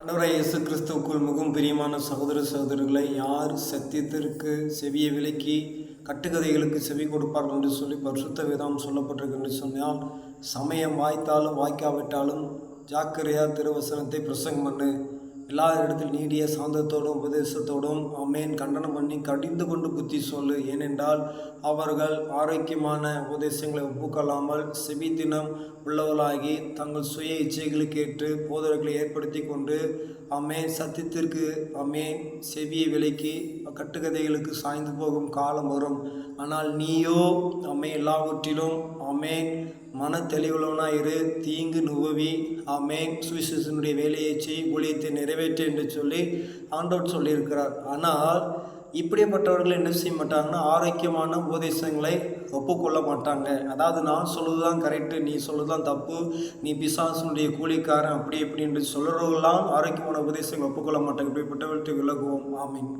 ஆண்டவரை இயேசு கிறிஸ்துவுக்குள் மிகவும் பிரியமான சகோதர சகோதரர்களை யார் சத்தியத்திற்கு செவியை விலக்கி கட்டுக்கதைகளுக்கு செவி கொடுப்பார்கள் என்று சொல்லி பரிசுத்த வேதம் சொல்லப்பட்டிருக்கு என்று சொன்னால் சமயம் வாய்த்தாலும் வாய்க்காவிட்டாலும் ஜாக்கிரையா திருவசனத்தை பிரசங்கம் பண்ணு. எல்லா இடத்தில் நீடிய சாந்தத்தோடும் உபதேசத்தோடும் அமேன் கண்டனம் பண்ணி கடிந்து கொண்டு புத்தி சொல்லு. ஏனென்றால் அவர்கள் ஆரோக்கியமான உபதேசங்களை ஒப்புக்கொள்ளாமல் செவி தினம் உள்ளவர்களாகி தங்கள் சுய இச்சைகளுக்கு ஏற்று போதர்களை ஏற்படுத்தி கொண்டு அமேன் சத்தியத்திற்கு அமேன் செவியை விலக்கி கட்டுக்கதைகளுக்கு சாய்ந்து போகும் காலம் வரும். ஆனால் நீயோ அமே எல்லாவற்றிலும் அமேன் மன தெளிவுள்ளவனாய் இரு தீங்கு நுவவி ஆமேன். சுவிசேஷனுடைய வேலையை செய் ஊழியத்தை நிறைவேற்று என்று சொல்லி ஆண்டவர் சொல்லியிருக்கிறார். ஆனால் இப்படிப்பட்டவர்கள் என்ன செய்ய மாட்டாங்கன்னா ஆரோக்கியமான உபதேசங்களை ஒப்புக்கொள்ள மாட்டாங்க. அதாவது நான் சொல்லுவது தான் கரெக்டு நீ சொல்லுவது தான் தப்பு நீ பிசாசனுடைய கூலிக்காரன் அப்படி இப்படி என்று ஆரோக்கியமான உபதேசங்களை ஒப்புக்கொள்ள மாட்டாங்க. இப்படிப்பட்டவர்கிட்ட விலகுவோம். ஆமீன்.